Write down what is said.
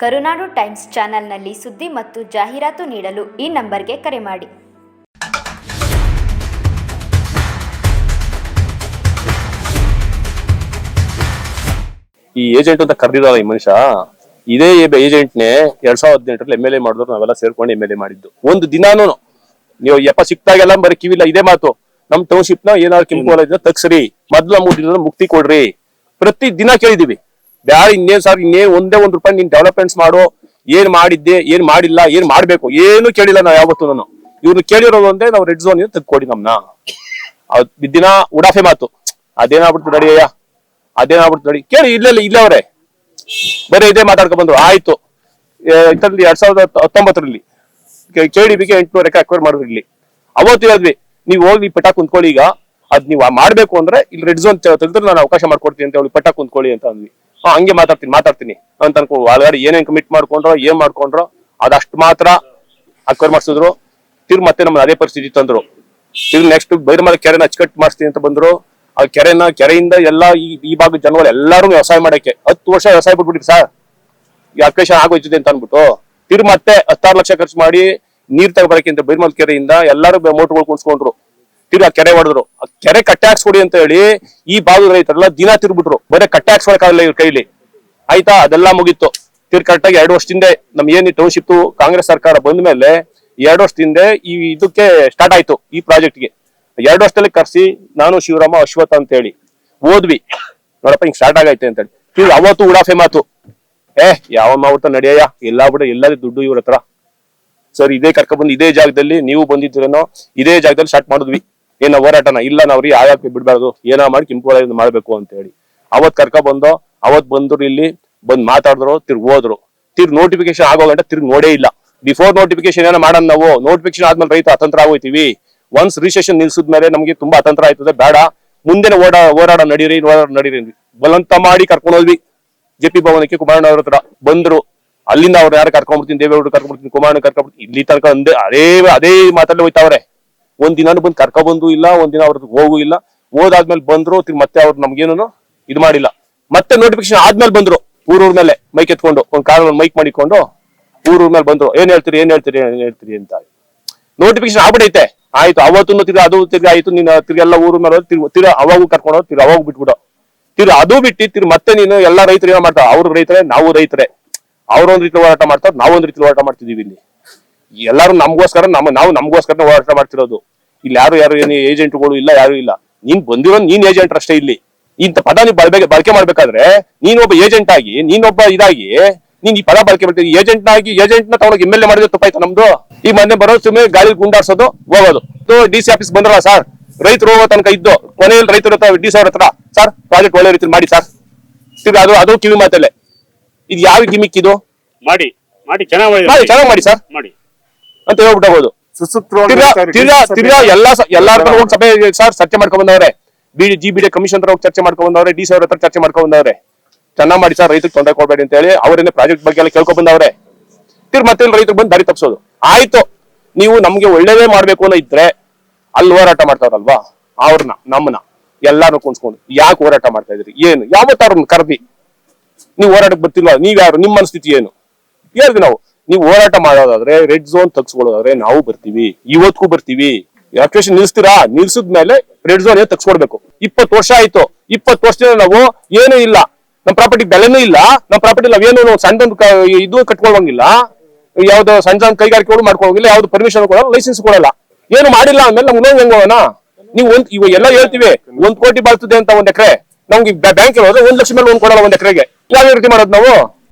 ಕರುನಾಡು times ಚಾನೆಲ್ನಲ್ಲಿ ಸುದ್ದಿ ಮತ್ತು ಜಾಹೀರಾತು ನೀಡಲು ಈ ನಂಬರ್ಗೆ ಕರೆ ಮಾಡಿ. ಈ ಏಜೆಂಟ್ ಅಂತ ಕರೆದಿದ್ದಾರೆ ಈ ಮನುಷ್ಯ. ಇದೇ ಏಜೆಂಟ್ನೇ ಎರಡ್ ಸಾವಿರದ ಹದಿನೆಂಟರಲ್ಲಿ ಎಂ ಎಲ್ ಎ ಮಾಡಿದ್ರು ನಾವೆಲ್ಲ ಸೇರ್ಕೊಂಡು ಎಂ ಎಲ್ ಎ ಮಾಡಿದ್ದು. ಒಂದು ದಿನಾನು ನೀವು ಎಪ್ಪ ಸಿಕ್ತಾಗೆಲ್ಲ ಬರೀ ಕಿವಿಲ್ಲ ಇದೇ ಮಾತು. ನಮ್ ಟೌನ್ಶಿಪ್ನ ಏನಾದ್ರು ಕೆಂಪು ತಗ್ಸ್ರಿ. ಮೊದ್ಲ ಮೂರ್ ದಿನದ ಮುಕ್ತಿ ಕೊಡ್ರಿ. ಪ್ರತಿ ದಿನ ಕೇಳಿದೀವಿ ಬ್ಯಾರ ಇನ್ನೇನ್ ಸರ್ ಇನ್ನೇನ್ ಒಂದೇ ಒಂದ್ ರೂಪಾಯಿ ನೀನ್ ಡೆವಲಪ್ಮೆಂಟ್ಸ್ ಮಾಡು, ಏನ್ ಮಾಡಿದ್ದೆ, ಏನ್ ಮಾಡಿಲ್ಲ, ಏನ್ ಮಾಡ್ಬೇಕು, ಏನು ಕೇಳಿಲ್ಲ ನಾವ್ ಯಾವತ್ತು ನಾನು. ಇವ್ರು ಕೇಳಿರೋದು ಒಂದೇ ನಾವು ರೆಡ್ ಝೋನ್ ತೆಗ್ಕೊಡಿ ನಮ್ನ. ದಿನ ಉಡಾಫೆ ಮಾತು. ಅದೇನಾಗ್ಬಿಡ್ತು ನಡಿಯಯ್ಯ ಅದೇನಾಗ್ಬಿಡ್ತು ನಡಿ. ಕೇಳಿ, ಇಲ್ಲ ಇಲ್ಲ ಅವರೇ. ಬರೀ ಇದೇ ಮಾತಾಡ್ಕೊ ಬಂದ್ರು. ಆಯ್ತು. ಎರಡ್ ಸಾವಿರದ ಹತ್ತ- ಹತ್ತೊಂಬತ್ತರಲ್ಲಿ ಕೇಳಿ ಬಿಗೆ ಎಂಟುನೂರ ಎಕರೆ ಅಕ್ವೈರ್ ಮಾಡಿದ್ರು ಇಲ್ಲಿ ಅವತ್ತು ಹೇಳಿದ್ವಿ, ನೀವು ಹೋಗಿ ಪಟಾ ಕುಂತ್ಕೊಳ್ಳಿ ಈಗ. ಅದ್ ನೀವು ಮಾಡ್ಬೇಕು ಅಂದ್ರೆ ಇಲ್ಲಿ ರೆಡ್ ಝೋನ್ ತೆಗೆದ್ರೆ ನಾನು ಅವಕಾಶ ಮಾಡ್ಕೊಡ್ತೀನಿ ಅಂತ ಹೇಳಿ ಪಟಾ ಕುಂತ್ಕೊಳ್ಳಿ ಅಂತ ಅಂದ್ವಿ. ಹಂಗೆ ಮಾತಾಡ್ತೀನಿ ಮಾತಾಡ್ತೀನಿ. ಅಂತ ಅನ್ಕೊ ಒಳಗಡೆ ಏನೇನ್ ಕಮಿಟ್ ಮಾಡ್ಕೊಂಡ್ರೋ, ಏನ್ ಮಾಡ್ಕೊಂಡ್ರೋ, ಅದಷ್ಟು ಮಾತ್ರ ಅಕ್ವೈರ್ ಮಾಡಿಸಿದ್ರು. ತಿರ್ ಮತ್ತೆ ನಮ್ಮ ಅದೇ ಪರಿಸ್ಥಿತಿ ತಂದ್ರು. ತಿರ್ ನೆಕ್ಸ್ಟ್ ಬೈರಮಲ ಕೆರೆನ ಅಚ್ಚುಕಟ್ಟು ಮಾಡಿಸ್ತೀನಿ ಅಂತ ಬಂದ್ರು. ಆ ಕೆರೆನ, ಕೆರೆಯಿಂದ ಎಲ್ಲಾ ಈ ಈ ಭಾಗದ ಜನಗಳು ಎಲ್ಲಾರು ವ್ಯವಸಾಯ ಮಾಡಕ್ಕೆ. ಹತ್ತು ವರ್ಷ ವ್ಯವಸಾಯ ಬಿಟ್ಬಿಟ್ರಿ ಸರ್. ಈ ಅಕೇಶನ್ ಆಗೋಯ್ತದೆ ಅಂತ ಅನ್ಬಿಟ್ಟು ತಿರ್ ಮತ್ತೆ ಹತ್ತಾರು ಲಕ್ಷ ಖರ್ಚು ಮಾಡಿ ನೀರ್ ತಗೊಬರಕ್ಕೆ ಅಂತ ಬೈರ್ಮಲ್ ಕೆರೆಯಿಂದ ಎಲ್ಲಾರು ಮೋಟರ್ಗಳು ಕುಣಿಸ್ಕೊಂಡ್ರು ತಿರ್ಗಿ ಕೆರೆ ಹೊಡೆದ್ರು. ಆ ಕೆರೆ ಕಟ್ಟೆ ಹಾಕ್ಸ್ಕೊಡಿ ಅಂತ ಹೇಳಿ ಈ ಭಾಗದ ರೈತರೆಲ್ಲ ದಿನ ತಿರ್ಬಿಟ್ರು ಬರೇ ಕಟ್ಟೆ ಹಾಕ್ಸ್ಕೊಳಕ್ಕಾಗಲ್ಲ ಇವ್ರ ಕೈಲಿ. ಆಯ್ತಾ? ಅದೆಲ್ಲ ಮುಗೀತು. ತಿರ್ ಕರೆಕ್ಟಾಗಿ ಎರಡು ವರ್ಷದಿಂದ ನಮ್ ಏನ್ ಟೌನ್ಶಿಪ್ ಕಾಂಗ್ರೆಸ್ ಸರ್ಕಾರ ಬಂದ ಮೇಲೆ ಎರಡು ವರ್ಷದಿಂದ ಈ ಇದಕ್ಕೆ ಸ್ಟಾರ್ಟ್ ಆಯ್ತು ಈ ಪ್ರಾಜೆಕ್ಟ್ಗೆ ಎರಡು ವರ್ಷದಲ್ಲಿ ಕರ್ಸಿ ನಾನು ಶಿವರಾಮ ಅಶ್ವಥ್ ಅಂತ ಹೇಳಿ. ಓದ್ವಿ. ನೋಡಪ್ಪ ಹಿಂಗ್ ಸ್ಟಾರ್ಟ್ ಆಗೈತೆ ಅಂತ ಹೇಳಿ. ಅವತ್ತು ಉಡಾಫೆ ಮಾತು. ಏ, ಯಾವ ಮಾವುತ ನಡೆಯ ಎಲ್ಲ ಬಿಡ ಎಲ್ಲಾದ್ರೂ ದುಡ್ಡು ಇವ್ರ ಸರ್, ಇದೇ ಕರ್ಕೊಂಡ್ ಇದೇ ಜಾಗದಲ್ಲಿ ನೀವು ಬಂದಿದ್ದೀರೇನೋ, ಇದೇ ಜಾಗದಲ್ಲಿ ಸ್ಟಾರ್ಟ್ ಮಾಡಿದ್ವಿ. ಏನೋ ಹೋರಾಟನ ಇಲ್ಲ ನಾವ್ರಿ ಆಯಾಕೆ ಬಿಡ್ಬಾರ್ದು, ಏನೋ ಮಾಡಿ ಕೆಂಪು ಮಾಡ್ಬೇಕು ಅಂತ ಹೇಳಿ. ಅವತ್ ಕರ್ಕ ಬಂದೋ, ಅವತ್ ಬಂದ್ರು ಇಲ್ಲಿ ಬಂದ್ ಮಾತಾಡಿದ್ರು, ತಿರ್ಗ್ ಹೋದ್ರು. ತಿರ್ಗ್ ನೋಟಿಫಿಕೇಶನ್ ಆಗೋ ಗಂಟೆ ತಿರ್ಗ್ ನೋಡೇ ಇಲ್ಲ. ಬಿಫೋರ್ ನೋಟಿಫಿಕೇಶನ್ ಏನೋ ಮಾಡೋಣ ನಾವು ನೋಟಿಫಿಕೇಶನ್ ಆದ್ಮೇಲೆ ರೈತ ಅತಂತ್ರ ಆಗೋಯ್ತೀವಿ. ಒನ್ಸ್ ರಿಜಿಸ್ಟ್ರೇಷನ್ ನಿಲ್ಸಿದ್ಮೇಲೆ ನಮ್ಗೆ ತುಂಬಾ ಅತಂತ್ರ ಆಯ್ತದೆ, ಬೇಡ. ಮುಂದೆ ಓಡಾ ಹೋರಾಡ ನಡೀರಿ ಓಡಾಡ ನಡೀರಿ ಬಲಂತ ಮಾಡಿ ಕರ್ಕೊಂಡು ಹೋದ್ವಿ. ಜೆ ಪಿ ಭವನಕ್ಕೆ ಕುಮಾರಣ್ಣ ಅವ್ರ ಹತ್ರ ಬಂದ್ರು. ಅಲ್ಲಿಂದ ಅವ್ರು ಯಾರು ಕರ್ಕೊಂಡ್ಬಿಡ್ತೀನಿ ದೇವೇಗೌಡರು ಕರ್ಕೊಂಡ್ಬಿಡ್ತೀನಿ ಕುಮಾರಣ್ಣ ಕರ್ಕೊಂಡ್ಬಿಡ್ತೀನಿ ಇಲ್ಲಿ ತನಕ ಅಂದೆ ಅದೇ ಅದೇ ಮಾತಲ್ಲಿ ಹೋಯ್ತಾವ್ರೆ. ಒಂದ್ ದಿನಾನು ಬಂದು ಕರ್ಕೊ ಬಂದು ಇಲ್ಲ, ಒಂದ್ ದಿನ ಅವ್ರ ಹೋಗು ಇಲ್ಲ. ಹೋದಾದ್ಮೇಲೆ ಬಂದ್ರು ಮತ್ತೆ ಅವ್ರು ನಮ್ಗೇನು ಇದು ಮಾಡಿಲ್ಲ. ಮತ್ತೆ ನೋಟಿಫಿಕೇಶನ್ ಆದ್ಮೇಲೆ ಬಂದ್ರು, ಊರೂರ್ ಮೇಲೆ ಮೈಕ್ ಎತ್ಕೊಂಡು, ಒಂದ್ ಕಾರ್ ಮೈಕ್ ಮಾಡಿಕೊಂಡು, ಊರೂರ್ ಮೇಲೆ ಬಂದ್ರು. ಏನ್ ಹೇಳ್ತೀರಿ ಏನ್ ಹೇಳ್ತೀರಿ ಏನ್ ಹೇಳ್ತೀರಿ ಅಂತ ನೋಟಿಫಿಕೇಶನ್ ಆಗ್ಬಿಡೈತೆ ಆಯ್ತು ಅವತ್ತು ತಿರ್ಗಿ ಅದು ತಿರ್ಗಿ ಆಯ್ತು, ನೀನು ತಿರ್ಗಿ ಎಲ್ಲ ಊರ ಮೇಲೆ ತಿರ್ಗಿ ಅವಾಗೂ ಕರ್ಕೊಂಡು ತಿರ್ಗಿ ಅವಾಗ ಬಿಟ್ಬಿಡು. ತಿರ್ಗಿ ಅದು ಬಿಟ್ಟು, ತಿರ್ಗಿ ಮತ್ತೆ ನೀನು ಎಲ್ಲ ರೈತರು ಏನೋ ಮಾಡ್ತಾರೆ? ಅವ್ರ ರೈತರೇ, ನಾವು ರೈತರೇ. ಅವ್ರೊಂದ್ ರೀತಿ ಹೋರಾಟ ಮಾಡ್ತಾರೆ ನಾವೊಂದ್ ರೀತಿ ಹೋರಾಟ ಮಾಡ್ತಿದೀವಿ ಇಲ್ಲಿ. ಎಲ್ಲಾರು ನಮ್ಗೋಸ್ಕರ ನಮ್ಮ ನಾವು ನಮ್ಗೋಸ್ಕರ ಹೋರಾಟ ಮಾಡ್ತಿರೋದು. ಇಲ್ಲಿ ಯಾರು ಯಾರು ಏನು ಏಜೆಂಟ್ಗಳು ಇಲ್ಲ ಯಾರು ಇಲ್ಲ. ನೀನ್ ಬಂದಿರೋ ನೀನ್ ಏಜೆಂಟ್ ಅಷ್ಟೇ ಇಲ್ಲಿ. ಇಂಥ ಪದ ನೀವು ಬಳಕೆ ಬಳಕೆ ಮಾಡ್ಬೇಕಾದ್ರೆ ನೀನೊಬ್ಬ ಏಜೆಂಟ್ ಆಗಿ ನೀನೊಬ್ಬ ಇದಾಗಿ ನೀನ್ ಈ ಪದ ಬಳಕೆ ಮಾಡ್ತೀನಿ ಏಜೆಂಟ್ ಆಗಿ ಏಜೆಂಟ್ನ ತಗೊಂಡೋಗಿ ಎಂ ಎಲ್ ಎ ಮಾಡಿದ್ರೆ ತಪ್ಪಾಯ್ತು ನಮ್ದು? ಈ ಮೊನ್ನೆ ಬರೋ ಸುಮ್ಮನೆ ಗಾಳಿ ಗುಂಡಾಡ್ಸೋದು ಹೋಗೋದು. ಡಿ ಸಿ ಆಫೀಸ್ ಬಂದ್ರಲ್ಲ ಸರ್ ರೈತರು ಹೋಗೋ ತನಕ ಇದ್ದು ಕೊನೆಯಲ್ಲಿ ರೈತರ ಹತ್ರ ಡಿ ಸಿ ಅವ್ರ ಹತ್ರ ಸರ್ ಪ್ರಾಜೆಕ್ಟ್ ಒಳ್ಳೆ ರೀತಿ ಮಾಡಿ ಸರ್ ತಿರ್ಗಿ ಅದು ಅದು ಕಿವಿ ಮಾತಲ್ಲೇ. ಇದು ಯಾವ ಗಿಮಿಕ್ ಇದು? ಮಾಡಿ ಮಾಡಿ ಚೆನ್ನಾಗಿ ಮಾಡಿ. ಚೆನ್ನಾಗಿ ಮಾಡಿ ಸರ್ ಮಾಡಿ. ಅಂತ ಹೇಳ್ಬಿಟ್ಟಬಹುದು ತಿರ್ಗಾ ತಿರ್ಗಾ ಎಲ್ಲಾ ಸ- ಎಲ್ಲಾ ಹತ್ರ ಹೋಗಿ ಸಭೆ ಸರ್ ಚರ್ಚೆ ಮಾಡ್ಕೊಂಡ್ ಬಂದವ್ರೆ B G B D commission ಹತ್ರ ಹೋಗಿ ಚರ್ಚೆ ಮಾಡ್ಕೊಂಡ್ ಬಂದವ್ರೆ ಡಿ ಸಿ ಅವ್ರ ಹತ್ರ ಚರ್ಚೆ ಮಾಡ್ಕೊಂಡ್ ಬಂದವ್ರೆ ಚೆನ್ನಾಗ್ ಮಾಡಿ ಸರ್ ರೈತರಿಗೆ ತೊಂದರೆ ಕೊಡ್ಬೇಡಿ ಅಂತ ಹೇಳಿ ಅವರಿಂದ ಪ್ರಾಜೆಕ್ಟ್ ಬಗ್ಗೆ ಎಲ್ಲ ಕೇಳ್ಕೊಂಡ್ ಬಂದವ್ರೆ ತಿರ್ ಮತ್ತೆ ರೈತರು ಬಂದು ದಾರಿ ತಪ್ಪಿಸೋದು ಆಯ್ತು ನೀವು ನಮ್ಗೆ ಒಳ್ಳೇದೇ ಮಾಡ್ಬೇಕು ಅನ್ನೋ ಇದ್ರೆ ಅಲ್ಲಿ ಹೋರಾಟ ಮಾಡ್ತಾರಲ್ವಾ? ಅವ್ರನ್ನ ನಮ್ಮನ್ನ ಎಲ್ಲಾರು ಕುಣ್ಸ್ಕೊಂಡು ಯಾಕೆ ಹೋರಾಟ ಮಾಡ್ತಾ ಇದ್ರಿ? ಏನು? ಯಾವತ್ತಾರ ಕರ್ದಿ. ನೀವು ಹೋರಾಟಕ್ಕೆ ಬರ್ತಿಲ್ವಾ? ನೀವ್ ಯಾರು ನಿಮ್ಮ ಮನಸ್ಥಿತಿ ಏನು? ಹೇಳಿದ್ವಿ ನಾವು. ನೀವು ಹೋರಾಟ ಮಾಡೋದಾದ್ರೆ ರೆಡ್ ಝೋನ್ ತಗ್ಸ್ಕೊಳ್ಳೋದಾದ್ರೆ ನಾವು ಬರ್ತೀವಿ ಇವತ್ತಿಗೂ ಬರ್ತೀವಿ. ಎಲೆಕ್ಟ್ರೇಷನ್ ನಿಲ್ಸ್ತೀರಾ? ನಿಲ್ಸಿದ್ಮೇಲೆ ರೆಡ್ ಝೋನ್ ಏನ್ ತಗ್ಸ್ಕೊಡ್ಬೇಕು? ಇಪ್ಪತ್ತು ವರ್ಷ ಆಯ್ತು. ಇಪ್ಪತ್ತು ವರ್ಷದಿಂದ ನಾವು ಏನೂ ಇಲ್ಲ. ನಮ್ ಪ್ರಾಪರ್ಟಿ ಬೆಲೆನೂ ಇಲ್ಲ. ನಮ್ ಪ್ರಾಪರ್ಟಿ ನಾವೇನು ಸಣ್ಣ ಇದು ಕಟ್ಕೊಳ್ಳೋಂಗಿಲ್ಲ ಯಾವ್ದು ಸಣ್ಣ ಸಣ್ಣ ಕೈಗಾರಿಕೆಗಳು ಮಾಡ್ಕೊಳ್ಳೋಂಗಿಲ್ಲ ಯಾವ್ದು ಪರ್ಮಿಷನ್ ಕೊಡಲ್ಲ ಲೈಸೆನ್ಸ್ ಕೊಡಲ್ಲ. ಏನು ಮಾಡಿಲ್ಲ ಅಂದ್ಮೇಲೆ ನಮ್ಗೆ ಇನ್ನೊಂದು ಹೆಂಗೋಣ ನೀವು ಒಂದ್ ಇವ ಎಲ್ಲ ಹೇಳ್ತೀವಿ, ಒಂದ್ ಕೋಟಿ ಬರ್ತದೆ ಅಂತ ಒಂದ್ ಎಕರೆ. ನಮ್ಗೆ ಬ್ಯಾಂಕ್ ಹೋದ್ರೆ ಒಂದ್ ಲಕ್ಷ ಮೇಲೆ ಒಂದ್ ಕೊಡಲ್ಲ ಒಂದ್ ಎಕರೆಗೆ. ಯಾವ ರೀತಿ ಮಾಡೋದು ನಾವು?